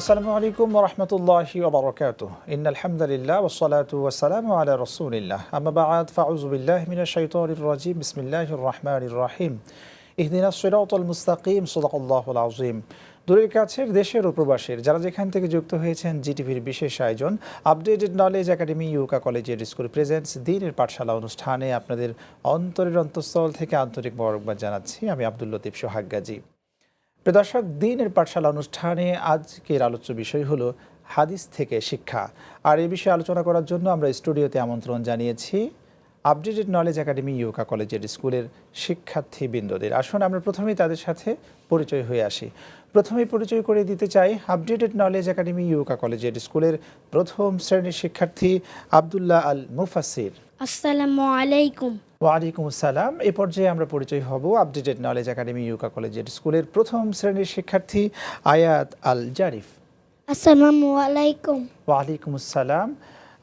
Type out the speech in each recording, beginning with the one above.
আসসালামু আলাইকুম রহমতুল্লাহি ওবরকাত ইন আলহামদুলিল্লাহ ওসলাত ওয়াসালাম আলা রসুলিল্লাহ। আম্মা বাদ ফাউযু বিল্লাহি মিনাশ শাইতানির রাজিম। বিসমিল্লাহির রহমানির রহিম। ইহদিনাস সিরাতাল মুস্তাকিম, সাদাকাল্লাহুল আযীম। দূরের কাছের দেশের ও প্রবাসের, যারা যেখান থেকে যুক্ত হয়েছেন, জিটিভির বিশেষ আয়োজন, আপডেটেড নলেজ একাডেমি ইউকা কলেজের স্কুল প্রেজেন্টস দিনের পাঠশালা অনুষ্ঠানে আপনাদের অন্তরের অন্তঃস্থল থেকে আন্তরিক মোবারকবাদ জানাচ্ছি। আমি আব্দুল লতিফ সোহাগ গাজী। দর্শক, দিনের পাঠশালা অনুষ্ঠানে আজকের আলোচ্য বিষয় হলো হাদিস থেকে শিক্ষা। আর এই বিষয়ে আলোচনা করার জন্য আমরা স্টুডিওতে আমন্ত্রণ জানিয়েছি আপডেটেড নলেজ একাডেমি ইউকা কলেজের স্কুলের শিক্ষার্থী বৃন্দদের আসুন, আমরা প্রথমেই তাদের সাথে পরিচয় হয়ে আসি। প্রথমেই পরিচয় করে দিতে চাই আপডেটেড নলেজ একাডেমি ইউকা কলেজের স্কুলের প্রথম শ্রেণির শিক্ষার্থী আবদুল্লাহ আল মুফাসির আসসালামু আলাইকুম। ওয়ালাইকুম আসসালাম। এ পর্যায়ে আমরা পরিচয় হব আপডেটেড নলেজ একাডেমি ইউকা কলেজের স্কুলের প্রথম শ্রেণির শিক্ষার্থী আয়াত আল জারিফ। আসসালামু আলাইকুম। ওয়ালাইকুম আসসালাম।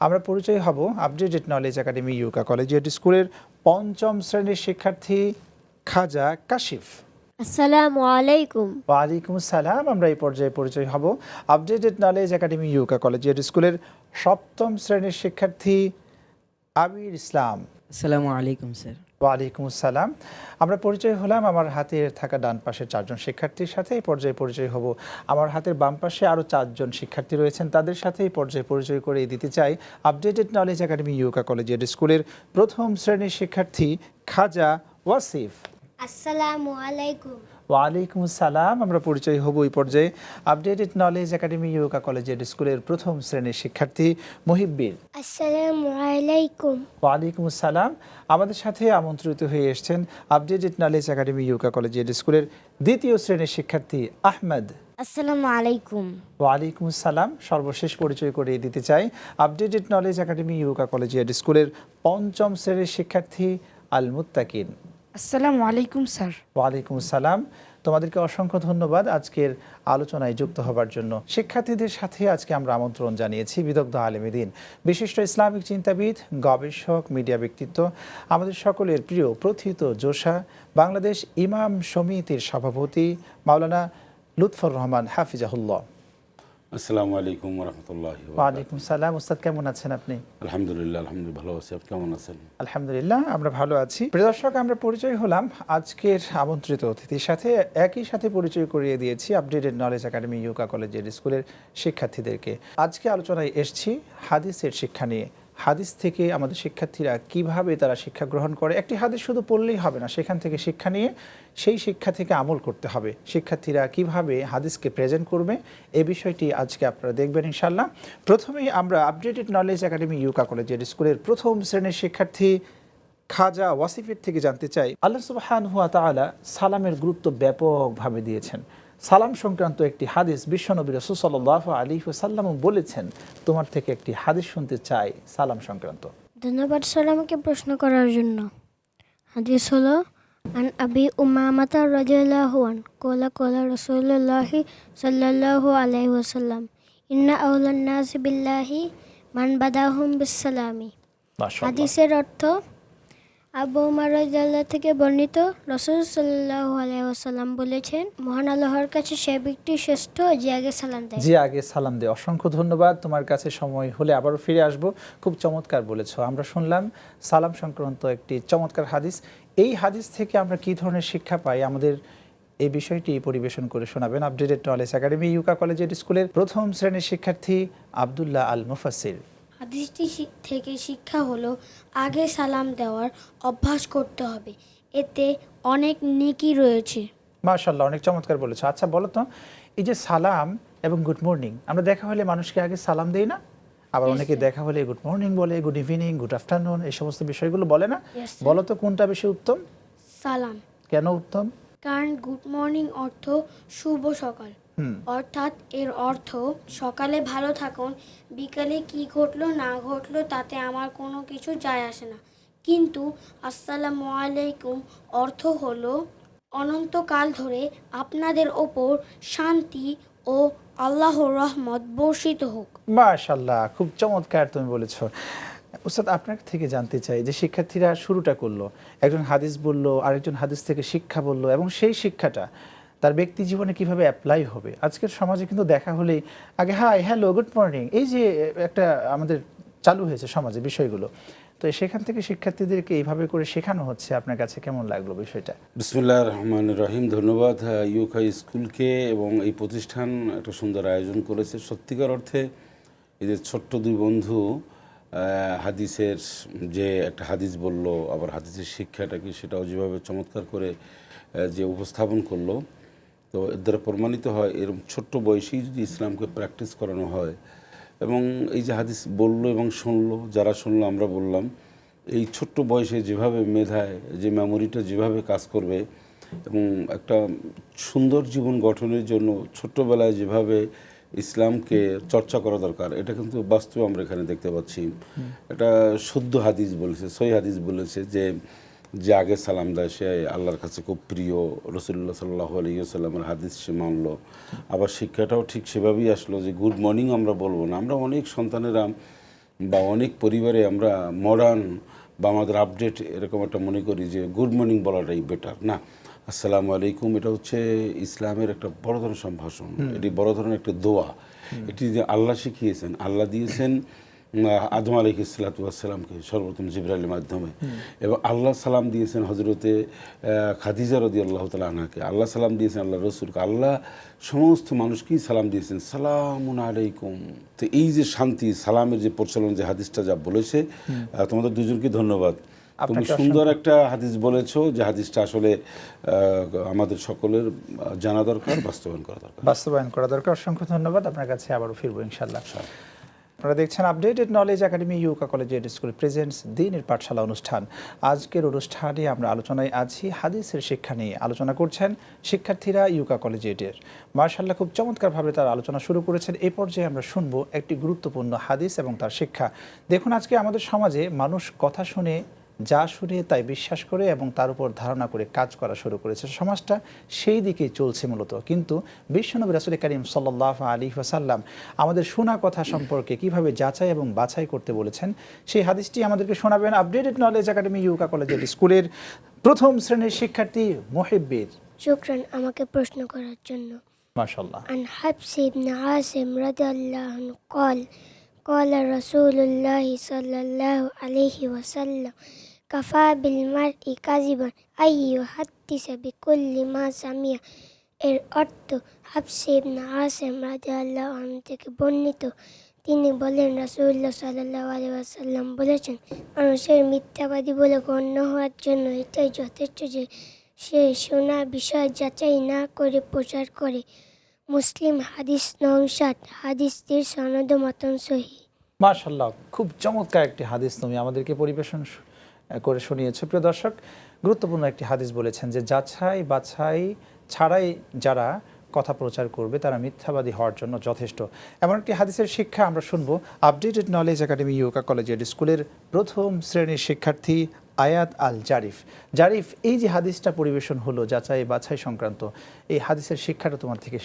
আমরা পরিচয় হব আপডেটেড নলেজ একাডেমি ইউকা কলেজের স্কুলের পঞ্চম শ্রেণির শিক্ষার্থী খাজা কাশিফ। আসসালামু আলাইকুম। ওয়ালাইকুম আসসালাম। আমরা এই পর্যায়ে পরিচয় হব আপডেটেড নলেজ একাডেমি ইউকা কলেজের স্কুলের সপ্তম শ্রেণির শিক্ষার্থী আবির ইসলাম। আসসালামু আলাইকুম স্যার। ওয়ালাইকুম আসসালাম। আমরা পরিচয় হলাম আমার হাতে থাকা ডান পাশের চারজন শিক্ষার্থীর সাথে। এই পর্যায়ে পরিচয় হব আমার হাতের বাম পাশে আরও চারজন শিক্ষার্থী রয়েছেন। তাদের সাথে এই পর্যায়ে পরিচয় করে দিতে চাই আপডেটেড নলেজ একাডেমি ইউকা কলেজের স্কুলের প্রথম শ্রেণির শিক্ষার্থী খাজা ওয়াসিফ। আসসালামু আলাইকুম। ওয়ালাইকুম আসসালাম আমরা পরিচয় হব এই পর্যায়ে আপডেটেড নলেজ একাডেমি ইউকা কলেজের স্কুলের প্রথম শ্রেণির শিক্ষার্থী মহিব্বির। আসসালামু আলাইকুম। ওয়ালাইকুম আসসালাম। আমাদের সাথে আমন্ত্রিত হয়ে এসেছেন আপডেটেড নলেজ একাডেমি ইউকা কলেজের স্কুলের দ্বিতীয় শ্রেণির শিক্ষার্থী আহমেদ। আসসালামু আলাইকুম। ওয়ালাইকুম আসসালাম। সর্বশেষ পরিচয় করিয়ে দিতে চাই আপডেটেড নলেজ একাডেমি ইউকা কলেজের স্কুলের পঞ্চম শ্রেণির শিক্ষার্থী আল মুত্তাকিন আসসালামু আলাইকুম, স্যার। ওয়ালাইকুম আসসালাম তোমাদেরকে অসংখ্য ধন্যবাদ আজকের আলোচনায় যুক্ত হবার জন্য। শিক্ষার্থীদের সাথে আজকে আমরা আমন্ত্রণ জানিয়েছি বিদগ্ধ আলেমিদিন বিশিষ্ট ইসলামিক চিন্তাবিদ, গবেষক, মিডিয়া ব্যক্তিত্ব, আমাদের সকলের প্রিয় প্রথিত জোশা, বাংলাদেশ ইমাম সমিতির সভাপতি মাওলানা লুৎফর রহমান হাফিজাহুল্লাহ। আসসালামু আলাইকুম রহমতুল্লাহ ওয়ালাইকুম সালাম। উস্তাদ কেমন আছেন আপনি? আলহামদুলিল্লাহ আলহামদুলিল্লাহ ভালো আছি। আপনি কেমন আছেন? আলহামদুলিল্লাহ আমরা ভালো আছি। প্রিয় দর্শক আমরা পরিচয় হলাম আজকের আমন্ত্রিত অতিথির সাথে। একই সাথে পরিচয় করিয়ে দিয়েছি আপডেটেড নলেজ একাডেমি ইউকা কলেজের স্কুলের শিক্ষার্থীদেরকে। আজকে আলোচনায় এসছি হাদিসের শিক্ষা নিয়ে। হাদিস থেকে আমাদের শিক্ষার্থীরা কীভাবে তারা শিক্ষা গ্রহণ করে? একটি হাদিস শুধু পড়লেই হবে না, সেখান থেকে শিক্ষা নিয়ে সেই শিক্ষা থেকে আমল করতে হবে। শিক্ষার্থীরা কীভাবে হাদিসকে প্রেজেন্ট করবে? এ বিষয়টি আজকে আপনারা দেখবেন ইনশাল্লাহ প্রথমেই আমরা আপডেটেড নলেজ একাডেমি ইউকা কলেজের স্কুলের প্রথম শ্রেণির শিক্ষার্থী খাজা ওয়াসিফের থেকে জানতে চাই। আল্লাহ সুবহান হুয়া সালামের গুরুত্ব ব্যাপকভাবে দিয়েছেন। সালাম সংক্রান্ত একটি হাদিস বিশ্বনবী রসুল সাল্লাহ আলী সাল্লাম বলেছেন তোমার থেকে একটি হাদিস শুনতে চাই সালাম সংক্রান্ত। ধন্যবাদ স্যার আমাকে প্রশ্ন করার জন্য। হাদিস হলো আন আবি উমামাতা রাদিয়াল্লাহু আন কোলা কোলা রাসূলুল্লাহি সাল্লাল্লাহু আলাইহি ওয়াসাল্লাম ইন্না আউলান নাস বিল্লাহি মান বাদাহুম বিসসালামি। মাশাআল্লাহ। হাদিসের অর্থ আবু উমার থেকে বর্ণিত রসুল সাল্লাল্লাহু আলাইহি ওয়াসাল্লাম বলেছেন, মহান আল্লাহর কাছে সে ব্যক্তি শ্রেষ্ঠ যে আগে সালাম দেয়। জি আগে সালাম দে অসংখ্য ধন্যবাদ। তোমার কাছে সময় হলে আবারও ফিরে আসব। খুব চমৎকার বলেছ। আমরা শুনলাম সালাম সংক্রান্ত একটি চমৎকার হাদিস। এই হাদিস থেকে আমরা কি ধরনের শিক্ষা পাই? আমাদের এই বিষয়টি পরিবেশন করে শোনাবেন আপডেটেড নলেজ একাডেমি ইউকা কলেজের স্কুলের প্রথম শ্রেণির শিক্ষার্থী আবদুল্লাহ আল মুফাসির হাদিসটি থেকে শিক্ষা হলো আগে সালাম দেওয়ার অভ্যাস করতে হবে। এতে অনেক নেকি রয়েছে। মাশাল্লাহ অনেক চমৎকার বলেছ। আচ্ছা বলো তো এই যে সালাম এবং গুড মর্নিং আমরা দেখা হলে মানুষকে আগে সালাম দেই না? আবার অনেকে দেখা হলে গুড মর্নিং বলে গুড ইভিনিং গুড আফটারনুন এই সমস্ত বিষয়গুলো বলে না? বলো তো কোনটা বেশি উত্তম? সালাম। কেন উত্তম? কারণ গুড মর্নিং অর্থ শুভ সকাল। অর্থাৎ এর অর্থ সকালে ভালো থাকুন বিকালে কি ঘটলো না ঘটলো তাতে আমার কোনো কিছু যায় আসে না। কিন্তু আসসালামু আলাইকুম অর্থ হলো অনন্তকাল ধরে আপনাদের ওপর শান্তি ও আল্লাহর রহমত বর্ষিত হোক। মাশাল্লাহ খুব চমৎকার তুমি বলেছ। উস্তাদ আপনার থেকে জানতে চাই যে শিক্ষার্থীরা শুরুটা করল। একজন হাদিস বলল আরেকজন হাদিস থেকে শিক্ষা বলল এবং সেই শিক্ষাটা তার ব্যক্তি জীবনে কীভাবে অ্যাপ্লাই হবে? আজকের সমাজে কিন্তু দেখা হলেই আগে হাই হ্যালো গুড মর্নিং এই যে, একটা আমাদের চালু হয়েছে সমাজে বিষয়গুলো। তো সেখান থেকে শিক্ষার্থীদেরকে এইভাবে করে শেখানো হচ্ছে। আপনার কাছে কেমন লাগল বিষয়টা? বিসমুল্লাহ রহমান রহিম, ধন্যবাদ। ইউকা স্কুলকে এবং এই প্রতিষ্ঠান একটা সুন্দর আয়োজন করেছে। সত্যিকার অর্থে, এই যে ছোট্ট দুই বন্ধু হাদিসের যে একটা হাদিস বলল, আবার হাদিসের শিক্ষাটা কি সেটাও যেভাবে চমৎকার করে যে উপস্থাপন করল তো এর দ্বারা প্রমাণিত হয় এরকম ছোট্ট বয়সেই যদি ইসলামকে প্র্যাকটিস করানো হয়। এবং এই যে হাদিস বলল এবং শুনলো যারা শুনলো আমরা বললাম এই ছোট্ট বয়সে যেভাবে মেধায় যে মেমোরিটা যেভাবে কাজ করবে এবং একটা সুন্দর জীবন গঠনের জন্য ছোট্টবেলায় যেভাবে ইসলামকে চর্চা করা দরকার এটা কিন্তু বাস্তবে আমরা এখানে দেখতে পাচ্ছি। এটা শুদ্ধ হাদিস বলেছে সই হাদিস বলেছে যে যে আগে সালাম দেয় সে আল্লাহর কাছে খুব প্রিয়। রসুল্লাহ সাল্লাহ আলিয়াল্লামের হাদিস সে মানলো। আবার শিক্ষাটাও ঠিক সেভাবেই আসলো যে গুড মর্নিং আমরা বলব না। আমরা অনেক সন্তানেরা বা অনেক পরিবারে আমরা মডার্ন বা আমাদের আপডেট এরকম একটা মনে করি যে গুড মর্নিং বলাটাই বেটার। না আসসালামু আলাইকুম এটা হচ্ছে ইসলামের একটা বড় ধরনের সম্ভাষণ। এটি বড় ধরনের একটা দোয়া। এটি যে আল্লাহ শিখিয়েছেন আল্লাহ দিয়েছেন আদম আলহ ইসলাতামকে সর্বপ্রথম জিব্রাইলের মাধ্যমে। এবং আল্লাহ সালাম দিয়েছেন হজরতে খাদিজা রদি আল্লাহ তালা আনাকে আল্লাহ সালাম দিয়েছেন আল্লাহ রসুলকে। আল্লাহ সমস্ত মানুষকেই সালাম দিয়েছেন। সালামুন আলাইকুম। তো এই যে শান্তি সালামের যে প্রচলন যে হাদিসটা যা বলেছে তোমাদের দুজনকে ধন্যবাদ। তুমি সুন্দর একটা হাদিস বলেছ যে হাদিসটা আসলে আমাদের সকলের জানা দরকার বাস্তবায়ন করা দরকার। বাস্তবায়ন করা দরকার। অসংখ্য ধন্যবাদ। আপনার কাছে আবারও ফিরবো ইনশাল্লাহ আপনারা দেখছেন আপডেটেড নলেজ একাডেমি ইউকা কলেজ এড স্কুল প্রেজেন্টস দিনের পাঠশালা অনুষ্ঠান। আজকের অনুষ্ঠানে আমরা আলোচনায় আছি, হাদিসের শিক্ষা নিয়ে আলোচনা করছেন শিক্ষার্থীরা ইউকা কলেজ এডের মার্শাল্লাহ খুব চমৎকারভাবে তার আলোচনা শুরু করেছেন। এ পর্যায়ে আমরা শুনব একটি গুরুত্বপূর্ণ হাদিস এবং তার শিক্ষা। দেখুন, আজকে আমাদের সমাজে মানুষ কথা শুনে যা শুনে তাই বিশ্বাস করে এবং তার উপর ধারণা করে কাজ করা শুরু করেছে। সমাজটা সেই দিকেই চলছে মূলত। কিন্তু বিশ্বনবী রাসুল করিম সাল্লাহ আলী ওয়াসাল্লাম আমাদের শোনা কথা সম্পর্কে কীভাবে যাচাই এবং বাছাই করতে বলেছেন সেই হাদিসটি আমাদেরকে শোনাবেন আপডেটেড নলেজ একাডেমি ইউকা কলেজের স্কুলের প্রথম শ্রেণির শিক্ষার্থী মোহিব্বির। শুক্রান আমাকে প্রশ্ন করার জন্য। মাশাল্লাহ আন হাবসি ইবনে আসিম রাদিয়াল্লাহু আনহু قال قال رسول الله صلى الله عليه وسلم كفى بالمرء كذبا أن يحدث بكل ما سمع এর অর্থ হাফসে ইবনে আসেম রাদিয়াল্লাহু আনহু থেকে বর্ণিত তিনি বলেন রাসূলুল্লাহ সাল্লাল্লাহু আলাইহি ওয়াসাল্লাম বলেছেন মানুষের মিথ্যাবাদী বলে গণ্য হওয়ার জন্য এটাই যথেষ্ট যে সে শোনা বিষয় যাচাই না করে প্রচার করে মুসলিম হাদিস নং ষাট হাদিসটির সনদ মতন সহি। মাশাল্লাহ খুব চমৎকার একটি হাদিস তুমি আমাদেরকে পরিবেশন করে শুনিয়েছো। প্রিয় দর্শক, গুরুত্বপূর্ণ একটি হাদিস বলেছেন যে, যাছাই বাছাই ছাড়াই যারা কথা প্রচার করবে, তারা মিথ্যাবাদী হওয়ার জন্য যথেষ্ট। এমন একটি হাদিসের শিক্ষা আমরা শুনব আপডেটেড নলেজ একাডেমি ইউকা কলেজের স্কুলের প্রথম শ্রেণির শিক্ষার্থী আয়াত আল জারিফ। জারিফ, এই যে হাদিসটা পরিবেশন হলো যাচাই বাছাই সংক্রান্ত, এই হাদিসের শিক্ষাটা তোমার থেকে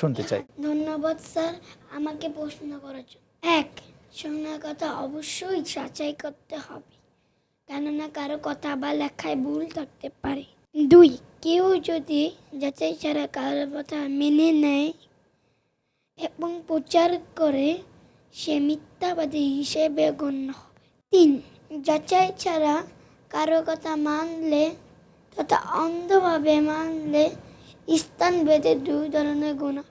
শুনতে চাই। ধন্যবাদ স্যার, আমাকে প্রশ্ন করার জন্য। এক, শোনার কথা অবশ্যই যাচাই করতে হবে, কেননা কারও কথা বা লেখায় ভুল থাকতে পারে। দুই, কেউ যদি যাচাই ছাড়া কারও কথা মেনে নেয় এবং প্রচার করে, সে মিথ্যাবাদী হিসেবে গণ্য হবে। তিন, যাচাই ছাড়া কারও কথা মানলে তথা অন্ধভাবে মানলে স্থান ভেদে দুই ধরনের গুণ হয়।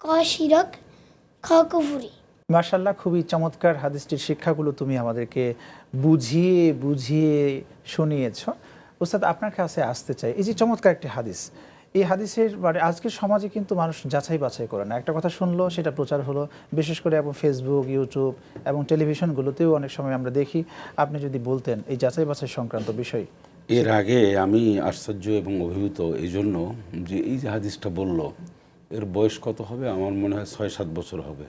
ক শিরক, খ কুফুরি। মার্শাল্লাহ খুবই চমৎকার হাদিসটির শিক্ষাগুলো তুমি আমাদেরকে বুঝিয়ে বুঝিয়ে শুনিয়েছ। ওস্তাদ, আপনার কাছে আসতে চাই। এই যে চমৎকার একটি হাদিস। এই হাদিসের মানে আজকের সমাজে কিন্তু মানুষ যাচাই বাছাই করে না। একটা কথা শুনলো, সেটা প্রচার হলো। বিশেষ করে এবং ফেসবুক ইউটিউব এবং টেলিভিশনগুলোতেও অনেক সময় আমরা দেখি। আপনি যদি বলতেন এই যাচাই বাছাই সংক্রান্ত বিষয়। এর আগে আমি আশ্চর্য এবং অভিভূত এই জন্য যে এই যে হাদিসটা বলল এর বয়স কত হবে? আমার মনে হয় ছয় সাত বছর হবে।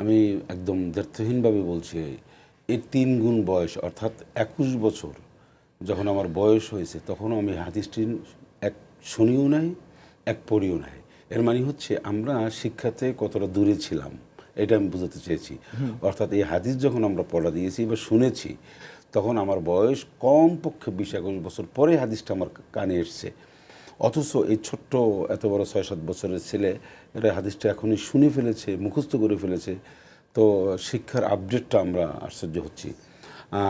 আমি একদম দ্ব্যর্থহীনভাবে বলছি এই তিন গুণ বয়স অর্থাৎ একুশ বছর যখন আমার বয়স হয়েছে তখনও আমি হাদিসটি এক শুনিও নাই এক পড়িও নাই। এর মানে হচ্ছে আমরা শিক্ষাতে কতটা দূরে ছিলাম এটা আমি বোঝাতে চেয়েছি। অর্থাৎ এই হাদিস যখন আমরা পড়া দিয়েছি বা শুনেছি তখন আমার বয়স কমপক্ষে বিশ একুশ বছর পরে হাদিসটা আমার কানে এসছে। অথচ এই ছোট্ট, এত বড় ছয় সাত বছরের ছেলে, এরা হাদিসটা এখনই শুনে ফেলেছে, মুখস্থ করে ফেলেছে। তো শিক্ষার আপডেটটা আমরা আশ্চর্য হচ্ছি।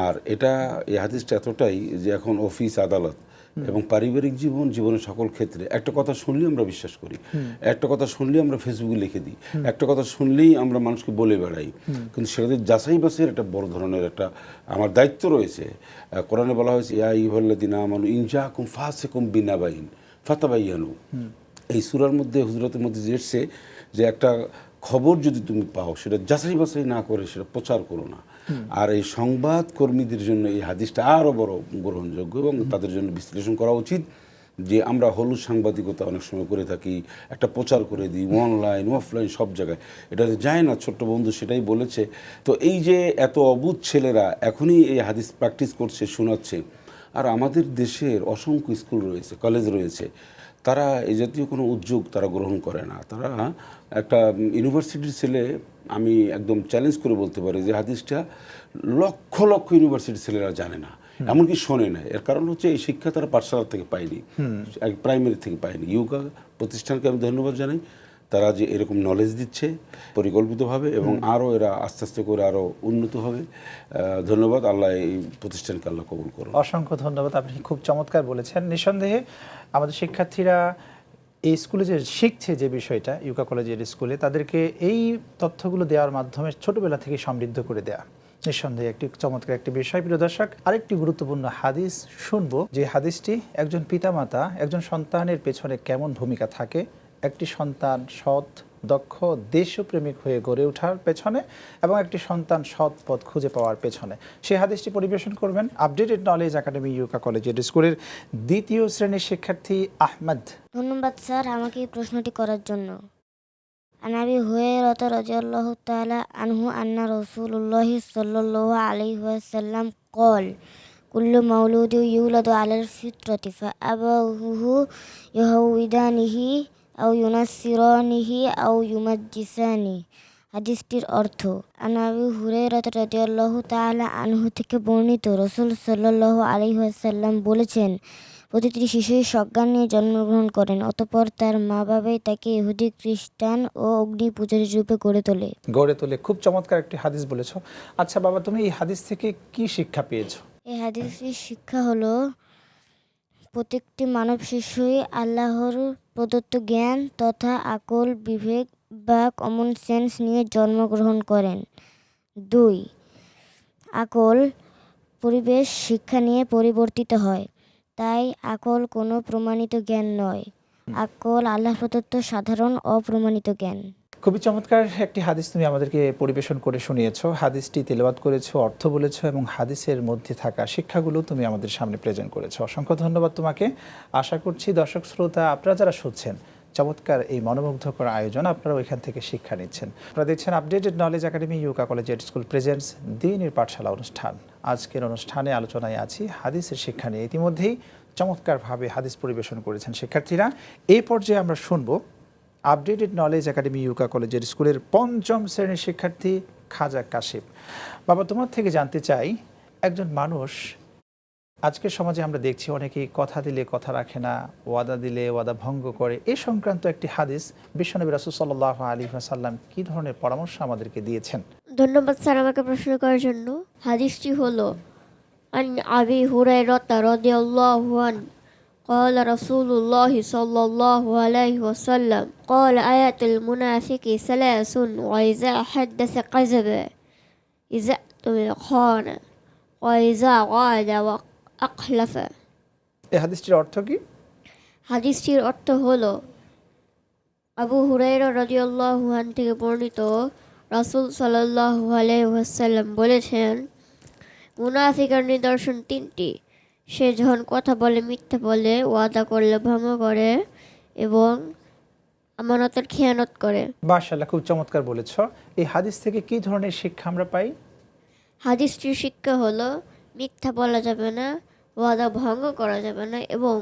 আর এটা, এই হাদিসটা এতটাই যে এখন অফিস আদালত এবং পারিবারিক জীবন জীবনের সকল ক্ষেত্রে। একটা কথা শুনলেই আমরা বিশ্বাস করি। একটা কথা শুনলেই আমরা ফেসবুকে লিখে দিই। একটা কথা শুনলেই আমরা মানুষকে বলে বেড়াই। কিন্তু সেটাতে যাচাই বাসের একটা বড় ধরনের একটা আমার দায়িত্ব রয়েছে। কোরআনে বলা হয়েছে ইয়া ইহল্লাদিন আমানু ইনজা কুম ফাসে কুম বিনা বিনাবাইন ফাতাবাইয়ানু। এই সুরার মধ্যে হুজরতের মধ্যে যে এসছে যে একটা খবর যদি তুমি পাও সেটা যাচাই বাছাই না করে সেটা প্রচার করো না। আর এই সংবাদ কর্মীদের জন্য এই হাদিসটা আরও বড় গ্রহণযোগ্য এবং তাদের জন্য বিশ্লেষণ করা উচিত যে আমরা হলুদ সাংবাদিকতা অনেক সময় করে থাকি একটা প্রচার করে দিই অনলাইন অফলাইন সব জায়গায়। এটা তো যায় না ছোট্ট বন্ধু সেটাই বলেছে। তো এই যে এত অবুধ ছেলেরা এখনই এই হাদিস প্র্যাকটিস করছে শোনাচ্ছে আর আমাদের দেশের অসংখ্য স্কুল রয়েছে কলেজ রয়েছে। তারা এই জাতীয় কোনো উদ্যোগ তারা গ্রহণ করে না। তারা একটা ইউনিভার্সিটির ছেলে আমি একদম চ্যালেঞ্জ করে বলতে পারি যে হাদিসটা লক্ষ লক্ষ ইউনিভার্সিটির ছেলেরা জানে না। এমনকি শোনে না। এর কারণ হচ্ছে এই শিক্ষা তারা পাঠশালা থেকে পায়নি। প্রাইমারি থেকে পায়নি। ইউকা প্রতিষ্ঠানকে আমি ধন্যবাদ জানাই। তারা যে এরকম নলেজ দিচ্ছে পরিকল্পিতভাবে এবং আরও এরা আস্তে আস্তে করে আরও উন্নত হবে। ধন্যবাদ। আল্লাহ এই প্রতিষ্ঠানকে আল্লাহ কবুল করুন অসংখ্য ধন্যবাদ। আপনি খুব চমৎকার বলেছেন। নিঃসন্দেহে আমাদের শিক্ষার্থীরা এই স্কুলে যে শিখছে যে বিষয়টা ইউকা কলেজের স্কুলে তাদেরকে এই তথ্যগুলো দেওয়ার মাধ্যমে ছোটবেলা থেকে সমৃদ্ধ করে দেয়া। নিঃসন্দেহে একটি চমৎকার একটি বিষয়। প্রিয় দর্শক আরেকটি গুরুত্বপূর্ণ হাদিস শুনব যে হাদিসটি একজন পিতামাতা একজন সন্তানের পেছনে কেমন ভূমিকা থাকে একটি সন্তান সৎ, দক্ষ, দেশপ্রেমিক হয়ে গড়ে ওঠার পেছনে এবং একটি সন্তান সৎ পথ খুঁজে পাওয়ার পেছনে। সে হাদিসটি পরিবেশন করবেন আপডেটেড নলেজ একাডেমি ইউকা কলেজের স্কুলের দ্বিতীয় শ্রেণির শিক্ষার্থী আহমদ। ধন্যবাদ স্যার আমাকে এই প্রশ্নটি করার জন্য। আনাবি হয়ে রত রজিয়াল্লাহ তালা আনহু আন্না রসুল্লাহ সাল্লাহ আলি সাল্লাম কল কুল্লু মৌলুদ ইউলাদ আলাল ফিত্রতিফা আবাহুহু ইহউদানিহি আউ ইউনাসিরনিহি আউ ইউমাজ্জিসানি হাদিসটির অর্থ আনাবি হুরে রাদিয়াল্লাহু তাআলা আনহু থেকে বর্ণিত রসুল আলাইহি ওয়াসাল্লাম বলেছেন প্রতিটি শিশুই সজ্ঞান নিয়ে জন্মগ্রহণ করেন অতপর তার মা বাবাই তাকে ইহুদি খ্রিস্টান ও অগ্নি পূজার রূপে গড়ে তোলে। গড়ে তোলে। খুব চমৎকার একটি হাদিস বলেছ। আচ্ছা বাবা তুমি এই হাদিস থেকে কি শিক্ষা পেয়েছ? এই হাদিসের শিক্ষা হলো প্রত্যেকটি মানব শিশুই আল্লাহর প্রদত্ত জ্ঞান তথা আকল বিবেক বা কমন সেন্স নিয়ে জন্মগ্রহণ করেন। দুই, আকল পরিবেশ শিক্ষা নিয়ে পরিবর্তিত হয়। তাই আকল কোনো প্রমাণিত জ্ঞান নয়। আকল আল্লাহ প্রদত্ত সাধারণ অপ্রমাণিত জ্ঞান। খুবই চমৎকার একটি হাদিস তুমি আমাদেরকে পরিবেশন করে শুনিয়েছো। হাদিসটি তেলাওয়াত করেছ, অর্থ বলেছ এবং হাদিসের মধ্যে থাকা শিক্ষাগুলো তুমি আমাদের সামনে প্রেজেন্ট করেছ। অসংখ্য ধন্যবাদ তোমাকে। আশা করছি দর্শক, শ্রোতা, আপনারা যারা শুনছেন, চমৎকার এই মনোমুগ্ধকর আয়োজন আপনারা ওইখান থেকে শিক্ষা নিচ্ছেন। আপনারা দেখছেন আপডেটেড নলেজ একাডেমি ইউকা কলেজের স্কুল প্রেজেন্টস দিনের পাঠশালা অনুষ্ঠান। আজকের অনুষ্ঠানে আলোচনায় আছি হাদিসের শিক্ষা নিয়ে। ইতিমধ্যেই চমৎকারভাবে হাদিস পরিবেশন করেছেন শিক্ষার্থীরা। এই পর্যায়ে আমরা শুনব আপডেটেড নলেজ একাডেমি ইউকা কলেজের স্কুলের পঞ্চম শ্রেণির শিক্ষার্থী খাজা কাশিপ বাবা, তোমার থেকে জানতে চাই, একজন মানুষ আজকের সমাজে আমরা দেখছি অনেকেই কথা দিলে কথা রাখে না, ওয়াদা দিলে ওয়াদা ভঙ্গ করে। এ সংক্রান্ত একটি হাদিস বিশ্বনবী রাসুল সাল্লাহ আলী সাল্লাম কী ধরনের পরামর্শ আমাদেরকে দিয়েছেন? ধন্যবাদ স্যার আমাকে প্রশ্ন করার জন্য। হাদিসটি হলো, আন আবি হুরাইরাতা রাদিয়াল্লাহু আন قال رسول الله صلى الله عليه وسلم قال آية المنافق ثلاث وإذا حدث كذب إذا اؤتمن خان وإذا وعد وأخلف এই হাদিসটির অর্থ কি হাদিসটির অর্থ হলো আবু হুরাইরা রাদিয়াল্লাহু আন থেকে বর্ণিত রাসূল সাল্লাল্লাহু আলাইহি ওয়াসাল্লাম বলেছেন মুনাফিকার নিদর্শন তিনটি সে যখন কথা বলে মিথ্যা বলে ওয়াদা করলে ভঙ্গ করে এবং আমানতের খেয়ানত করে। মাশাল্লাহ খুব চমৎকার বলেছ। এই হাদিস থেকে কি ধরনের শিক্ষা আমরা পাই? হাদিসটির শিক্ষা হলো মিথ্যা বলা যাবে না ওয়াদা ভঙ্গ করা যাবে না এবং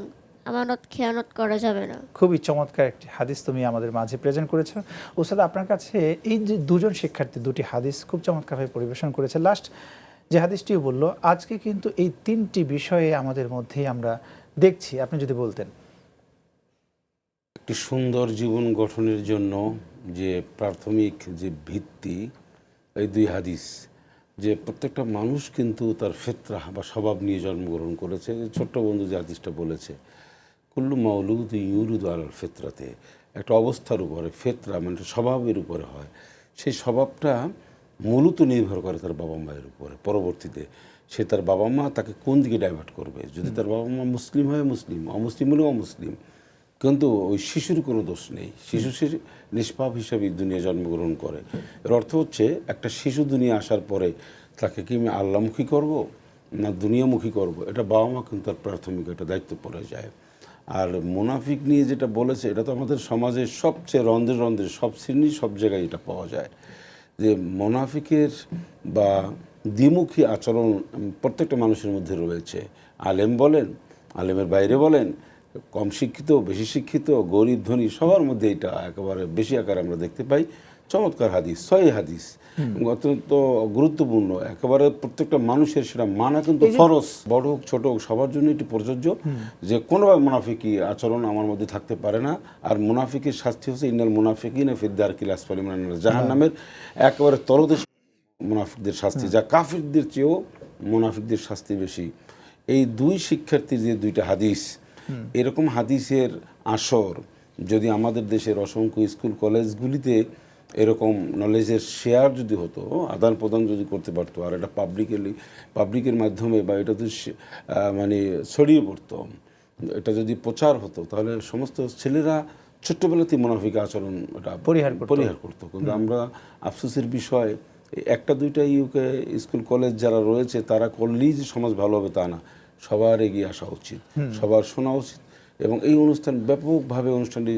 আমানত খেয়ানত করা যাবে না। খুবই চমৎকার একটি হাদিস তুমি আমাদের মাঝে প্রেজেন্ট করেছ। ওসাদ আপনার কাছে এই যে দুজন শিক্ষার্থী দুটি হাদিস খুব চমৎকারভাবে পরিবেশন করেছে। লাস্ট যে হাদিসটিও বলল, আজকে কিন্তু এই তিনটি বিষয়ে আমাদের মধ্যেই আমরা দেখছি। আপনি যদি বলতেন। একটি সুন্দর জীবন গঠনের জন্য যে প্রাথমিক যে ভিত্তি, এই দুই হাদিস, যে প্রত্যেকটা মানুষ কিন্তু তার ফেতরা বা স্বভাব নিয়ে জন্মগ্রহণ করেছে। ছোট্ট বন্ধু যে হাদিসটা বলেছে, কুল্লু মাউলুদ ইউরুদ আল ফেতরাতে। একটা অবস্থার উপরে, ফেতরা মানে স্বভাবের উপরে হয়। সেই স্বভাবটা মূলত নির্ভর করে তার বাবা মায়ের উপরে। পরবর্তীতে সে তার বাবা মা তাকে কোন দিকে ডাইভার্ট করবে? যদি তার বাবা মা মুসলিম হয় মুসলিম। অমুসলিম হলেও অমুসলিম। কিন্তু ওই শিশুর কোনো দোষ নেই। শিশু শিশু নিষ্পাপ হিসাবে দুনিয়া জন্মগ্রহণ করে। এর অর্থ হচ্ছে একটা শিশু দুনিয়া আসার পরে তাকে কি আমি আল্লামুখী করব না দুনিয়ামুখী করব? এটা বাবা মা কিন্তু তার প্রাথমিক একটা দায়িত্ব পড়ে যায়। আর মুনাফিক নিয়ে যেটা বলেছে এটা তো আমাদের সমাজের সবচেয়ে রন্ধ্রে রন্ধ্রে সব শ্রেণি সব জায়গায় এটা পাওয়া যায়। যে মোনাফিকের বা দ্বিমুখী আচরণ প্রত্যেকটা মানুষের মধ্যে রয়েছে। আলেম বলেন, আলেমের বাইরে বলেন, কম শিক্ষিত, বেশি শিক্ষিত, গরিব, ধনী, সবার মধ্যে এটা একেবারে বেশি আকারে আমরা দেখতে পাই। চমৎকার হাদিস ছয় হাদিস। অত্যন্ত গুরুত্বপূর্ণ। একেবারে প্রত্যেকটা মানুষের সেটা মানা কিন্তু ফরজ। বড় হোক ছোট হোক সবার জন্য এটি প্রযোজ্য। যে কোনোভাবে মুনাফিকি আচরণ আমার মধ্যে থাকতে পারে না। আর মুনাফিকের শাস্তি হচ্ছে ইন্নাল মুনাফিকিন ফিদ্দার কিলাস জাহান নামের একেবারে তলদেশ মুনাফিকদের শাস্তি যা কাফিরদের চেয়েও মুনাফিকদের শাস্তি বেশি। এই দুই শিক্ষার্থীর যে দুইটা হাদিস এরকম হাদিসের আসর যদি আমাদের দেশের অসংখ্য স্কুল কলেজগুলিতে এরকম নলেজের শেয়ার যদি হতো আদান প্রদান যদি করতে পারতো আর এটা পাবলিকেলি পাবলিকের মাধ্যমে বা এটা যদি মানে ছড়িয়ে পড়তো এটা যদি প্রচার হতো তাহলে সমস্ত ছেলেরা ছোট্টবেলাতেই মুনাফিক আচরণ এটা পরিহার। পরিহার করতো। কিন্তু আমরা আফসোসের বিষয় একটা দুইটা ইউকে স্কুল কলেজ যারা রয়েছে তারা করলেই যে সমাজ ভালো হবে তা না। সবার এগিয়ে আসা উচিত। সবার শোনা উচিত। এবং এই অনুষ্ঠান ব্যাপকভাবে অনুষ্ঠানটি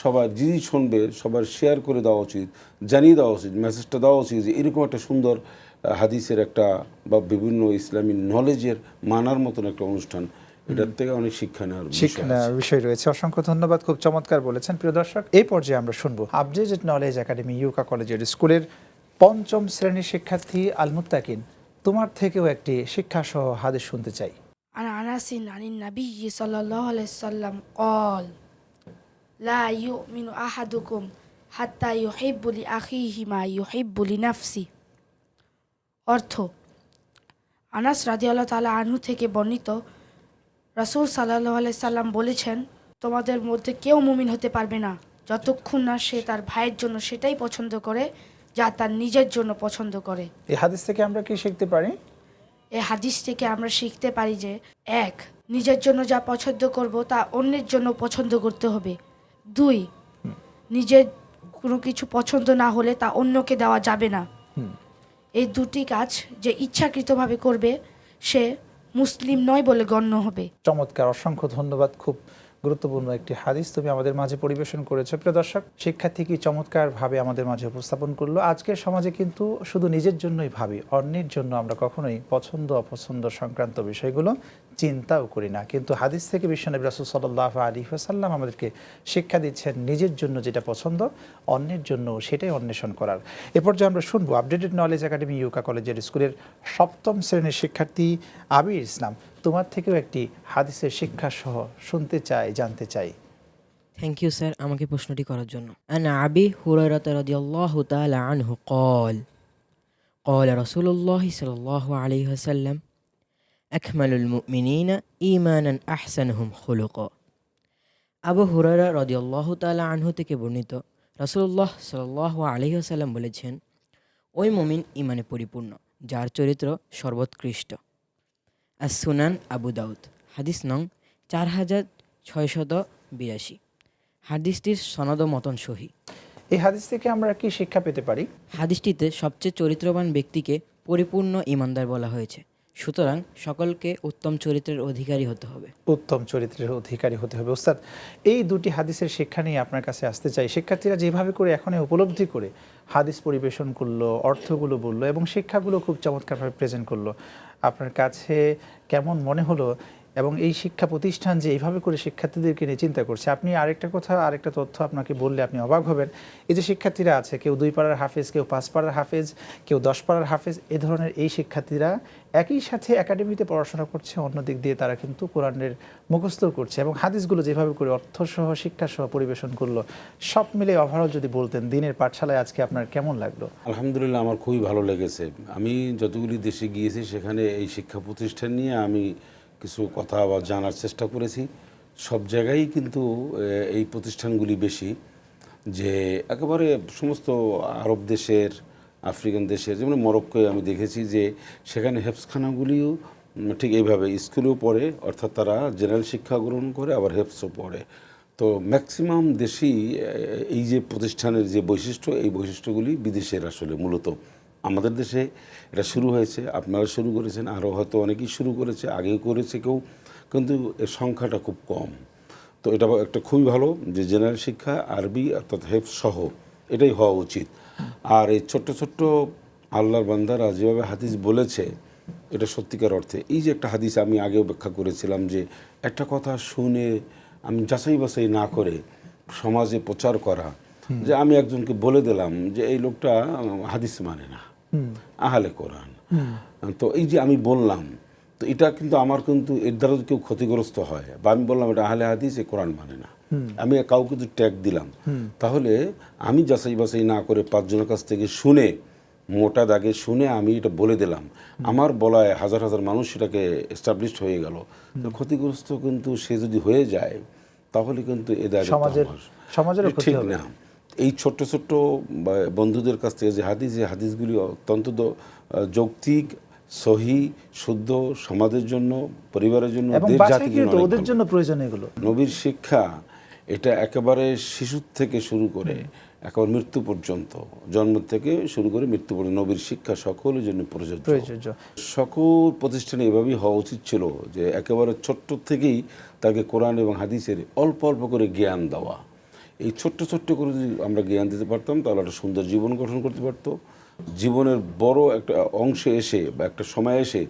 সবার যিনি শুনবে সবার শেয়ার করে দেওয়া উচিত জানিয়ে দেওয়া উচিত মেসেজটা দেওয়া উচিত যে এরকম একটা সুন্দর হাদিসের একটা বা বিভিন্ন ইসলামী নলেজের মানার মতন একটা অনুষ্ঠান। এটার থেকে অনেক শিক্ষা নেওয়ার শিক্ষা নেওয়ার বিষয় রয়েছে। অসংখ্য ধন্যবাদ। খুব চমৎকার বলেছেন প্রিয় দর্শক। এই পর্যায়ে আমরা শুনব আপডেটেড নলেজ একাডেমি ইউকা কলেজের স্কুলের পঞ্চম শ্রেণির শিক্ষার্থী আলমুত্তাকিন। তোমার থেকেও একটি শিক্ষা সহ হাদিস শুনতে চাই। عن أنس عن النبي صلى الله عليه وسلم قال لا يؤمن أحدكم حتى يحب لأخيه ما يحب لنفسه অর্থ আনাস রাদিয়াল্লাহ তাআলা আনহু থেকে বর্ণিত রাসূল সাল্লাল্লাহু আলাইহি সাল্লাম বলেছেন তোমাদের মধ্যে কেউ মুমিন হতে পারবে না যতক্ষণ না সে তার ভাইয়ের জন্য সেটাই পছন্দ করে যা তার নিজের জন্য পছন্দ করে এই হাদিস থেকে আমরা কি শিখতে পারি এই হাদিস থেকে আমরা শিখতে পারি যে এক নিজের জন্য যা পছন্দ করব তা অন্যের জন্য পছন্দ করতে হবে। দুই নিজের কোনো কিছু পছন্দ না হলে তা অন্যকে দেওয়া যাবে না। এই দুটি কাজ যে ইচ্ছাকৃতভাবে করবে সে মুসলিম নয় বলে গণ্য হবে। চমৎকার অসংখ্য ধন্যবাদ। খুব গুরুত্বপূর্ণ একটি হাদিস তুমি আমাদের মাঝে পরিবেশন করেছ। প্রিয় দর্শক, শিক্ষার্থী কি চমৎকারভাবে আমাদের মাঝে উপস্থাপন করল? আজকের সমাজে কিন্তু শুধু নিজের জন্যই ভাবি, অন্যের জন্য আমরা কখনোই পছন্দ, অপছন্দ সংক্রান্ত বিষয়গুলো চিন্তাও করি না। কিন্তু হাদিস থেকে বিশ্বনবী রাসুল সাল্লাহ আলী সাল্লাম আমাদেরকে শিক্ষা দিচ্ছেন, নিজের জন্য যেটা পছন্দ, অন্যের জন্য সেটাই অন্বেষণ করার। এ পর্যায়ে আমরা শুনব আপডেটেড নলেজ একাডেমি ইউকা কলেজের স্কুলের সপ্তম শ্রেণির শিক্ষার্থী আবির ইসলাম। তোমার থেকেও একটি হাদিসের শিক্ষা সহ শুনতে চাই জানতে চাই থ্যাংক ইউ স্যার আমাকে প্রশ্নটি করার জন্য আন আবি হুরায়রাতা রাদিয়াল্লাহু তাআলা আনহু قال قال رسول الله صلى الله عليه وسلم أكمل المؤمنين إيمانا أحسنهم خلقا আবু হুরায়রা রাদিয়াল্লাহু তাআলা আনহু থেকে বর্ণিত রাসূলুল্লাহ সাল্লাল্লাহু আলাইহি ওয়াসাল্লাম বলেছেন ওই মুমিন ইমানে পরিপূর্ণ যার চরিত্র সর্বোৎকৃষ্ট আর সুনান আবু দাউদ। হাদিস নং চার হাজার ছয়শত বিরাশি। হাদিসটির সনদ মতন সহি। এই হাদিস থেকে আমরা কি শিক্ষা পেতে পারি? হাদিসটিতে সবচেয়ে চরিত্রবান ব্যক্তিকে পরিপূর্ণ ইমানদার বলা হয়েছে। সুতরাং সকলকে উত্তম চরিত্রের অধিকারী হতে হবে। উত্তম চরিত্রের অধিকারী হতে হবে। ওস্তাদ এই দুটি হাদিসের শিক্ষা নিয়ে আপনার কাছে আসতে চাই। শিক্ষার্থীরা যেভাবে করে এখন উপলব্ধি করে হাদিস পরিবেশন করল অর্থগুলো বলল এবং শিক্ষাগুলো খুব চমৎকারভাবে প্রেজেন্ট করল। আপনার কাছে কেমন মনে হলো এবং এই শিক্ষা প্রতিষ্ঠান যে এইভাবে করে শিক্ষার্থীদেরকে নিয়ে চিন্তা করছে, আপনি আরেকটা কথা, আরেকটা তথ্য আপনাকে বললে আপনি অবাক হবেন। এই যে শিক্ষার্থীরা আছে, কেউ দুই পাড়ার হাফেজ, কেউ পাঁচ পাড়ার হাফেজ, কেউ দশ পাড়ার হাফেজ, এ ধরনের এই শিক্ষার্থীরা একই সাথে একাডেমিতে পড়াশোনা করছে, অন্য দিক দিয়ে তারা কিন্তু কোরআনের মুখস্থ করছে এবং হাদিসগুলো যেভাবে করে অর্থসহ, শিক্ষাসহ পরিবেশন করল, সব মিলে ওভারঅল যদি বলতেন দিনের পাঠশালায় আজকে আপনার কেমন লাগল? আলহামদুলিল্লাহ, আমার খুবই ভালো লেগেছে। আমি যতগুলি দেশে গিয়েছি, সেখানে এই শিক্ষা প্রতিষ্ঠান নিয়ে আমি কিছু কথা বা জানার চেষ্টা করেছি। সব জায়গায় কিন্তু এই প্রতিষ্ঠানগুলি বেশি যে একেবারে সমস্ত আরব দেশের, আফ্রিকান দেশের, যেমন মরক্কোয় আমি দেখেছি যে সেখানে হেফসখানাগুলিও ঠিক এইভাবে স্কুলেও পড়ে, অর্থাৎ তারা জেনারেল শিক্ষা গ্রহণ করে, আবার হেফসও পড়ে। তো ম্যাক্সিমাম দেশেই এই যে প্রতিষ্ঠানের যে বৈশিষ্ট্য, এই বৈশিষ্ট্যগুলি বিদেশের আসলে মূলত। আমাদের দেশে এটা শুরু হয়েছে আপনারা শুরু করেছেন আরও হয়তো অনেকেই শুরু করেছে আগেও করেছে কেউ কিন্তু এর সংখ্যাটা খুব কম। তো এটা একটা খুবই ভালো যে জেনারেল শিক্ষা আরবি অর্থাৎ হেফ সহ এটাই হওয়া উচিত। আর এই ছোট্ট ছোট্ট আল্লাহর বান্দারা যেভাবে হাদিস বলেছে এটা সত্যিকার অর্থে। এই যে একটা হাদিস আমি আগেও ব্যাখ্যা করেছিলাম যে একটা কথা শুনে আমি যাচাই বাছাই না করে সমাজে প্রচার করা যে আমি একজনকে বলে দিলাম যে এই লোকটা হাদিস মানে না। আহলে কোরআন। তো এই যে আমি বললাম তো এটা কিন্তু আমার কিন্তু এর দ্বারা কেউ ক্ষতিগ্রস্ত হয় বা আমি বললাম এটা আহলে হাদিস এ কোরআন মানে না। আমি কাউকে যদি ট্যাগ দিলাম তাহলে আমি যাচাই বাছাই না করে পাঁচজনের কাছ থেকে শুনে মোটা দাগে শুনে আমি এটা বলে দিলাম। আমার বলায় হাজার হাজার মানুষ সেটাকে এস্টাবলিশড হয়ে গেল। তো ক্ষতিগ্রস্ত কিন্তু সে যদি হয়ে যায় তাহলে কিন্তু এ দায় সমাজের- সমাজেরও ঠিক না। এই ছোট্ট ছোট্ট বন্ধুদের কাছ থেকে যে হাদিস এই হাদিসগুলি অত্যন্ত যৌক্তিক সহি শুদ্ধ সমাজের জন্য পরিবারের জন্য ওদের জন্য প্রয়োজন এগুলো। নবীর শিক্ষা এটা একেবারে শিশুর থেকে শুরু করে একেবারে মৃত্যু পর্যন্ত জন্ম থেকে শুরু করে মৃত্যু পর্যন্ত নবীর শিক্ষা সকলের জন্য প্রযোজ্য। সকল প্রতিষ্ঠানে এভাবেই হওয়া উচিত ছিল যে একেবারে ছোট্ট থেকেই তাকে কোরআন এবং হাদিসের অল্প অল্প করে জ্ঞান দেওয়া। এই ছোট্ট ছোট্ট করে যদি আমরা জ্ঞান দিতে পারতাম তাহলে একটা সুন্দর জীবন গঠন করতে পারতো। জীবনের বড় একটা অংশে এসে বা একটা সময় এসে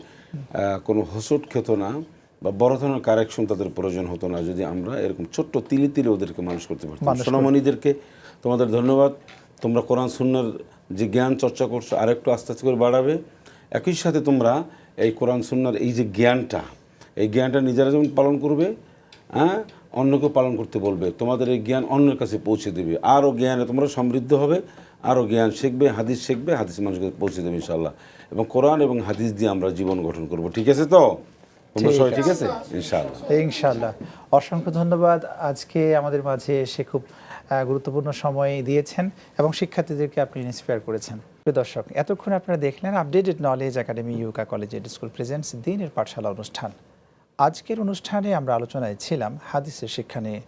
কোনো হোসট খেত না বা বড় ধরনের কারেকশন তাদের প্রয়োজন হতো না যদি আমরা এরকম ছোট্ট তিলে তিলে ওদেরকে মানুষ করতে পারতাম। সোনামণিদেরকে তোমাদের ধন্যবাদ। তোমরা কোরআন সুন্নার যে জ্ঞান চর্চা করছ আরেকটু আস্তে আস্তে করে বাড়াবে। একই সাথে তোমরা এই কোরআন সুন্নার এই যে জ্ঞানটা এই জ্ঞানটা নিজেরা যেমন পালন করবে হ্যাঁ অন্যকে পালন করতে বলবে তোমাদের এই জ্ঞান অন্যের কাছে পৌঁছে দেবে। আরও জ্ঞানে তোমরা সমৃদ্ধ হবে আরও জ্ঞান শিখবে হাদিস শিখবে হাদিস মানুষকে পৌঁছে দেবে ইনশাল্লাহ এবং কোরআন এবং হাদিস দিয়ে আমরা জীবন গঠন করব ঠিক আছে তো? তোমরা সবাই ঠিক আছে? ইনশাল্লাহ ইনশাল্লাহ অসংখ্য ধন্যবাদ আজকে আমাদের মাঝে এসে খুব গুরুত্বপূর্ণ সময় দিয়েছেন এবং শিক্ষার্থীদেরকে আপনি ইন্সপায়ার করেছেন। দর্শক এতক্ষণ আপনারা দেখলেন আপডেটেড নলেজ একাডেমি ইউকা কলেজ স্কুল প্রেজেন্টস দিনের পাঠশালা অনুষ্ঠান। আজকের অনুষ্ঠানে আমরা আলোচনায় ছিলাম হাদিসের শিক্ষা নিয়ে।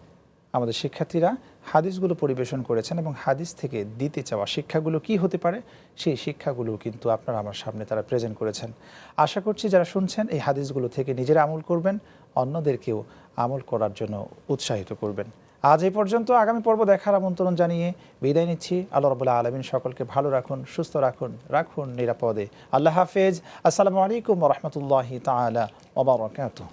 আমাদের শিক্ষার্থীরা হাদিসগুলো পরিবেশন করেছেন এবং হাদিস থেকে দিতে চাওয়া শিক্ষাগুলো কি হতে পারে, সেই শিক্ষাগুলো কিন্তু আপনারা আমার সামনে তারা প্রেজেন্ট করেছেন। আশা করছি যারা শুনছেন এই হাদিসগুলো থেকে নিজেরা আমল করবেন, অন্যদেরকেও আমল করার জন্য উৎসাহিত করবেন। আজ এই পর্যন্ত আগামী পর্ব দেখার আমন্ত্রণ জানিয়ে বিদায় নিচ্ছি। আল্লাহ রবুল্লাহ আলমিন সকলকে ভালো রাখুন, সুস্থ রাখুন রাখুন নিরাপদে। আল্লাহ হাফেজ। আসসালামু আলাইকুম রহমতুল্লাহি তালা ওবরাকাতুহ